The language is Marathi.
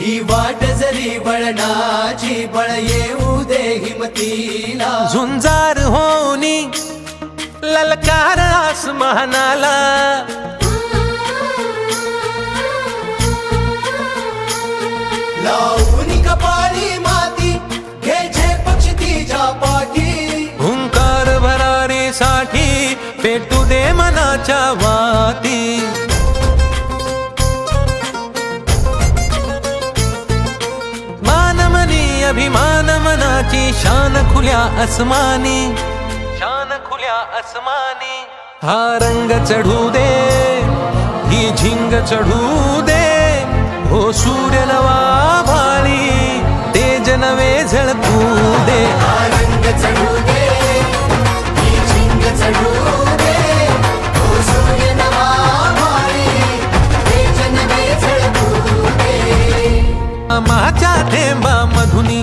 ही वाट जरी बळणाची बळ येऊ दे हिमतीला. झुंजार होनी ललकार आसमानाला. लावून कपाळी माती घ्यायचे पक्ष तिच्या पाठी. हुंकार भरारीसाठी पेटू दे मनाच्या वाती मनाची शान खुल्या अस्मानी शान खुल्या अस्मानी हा रंग चढू दे ही झिंग चढू दे. हो सूर्य नवा भाळी तेज नवे झळकू दे. हा रंग चढू दे ही झिंग चढू दे. तो सूर्य नवा माळी तेज नवे झळकू दे. माझ्या थेंबा मधुनी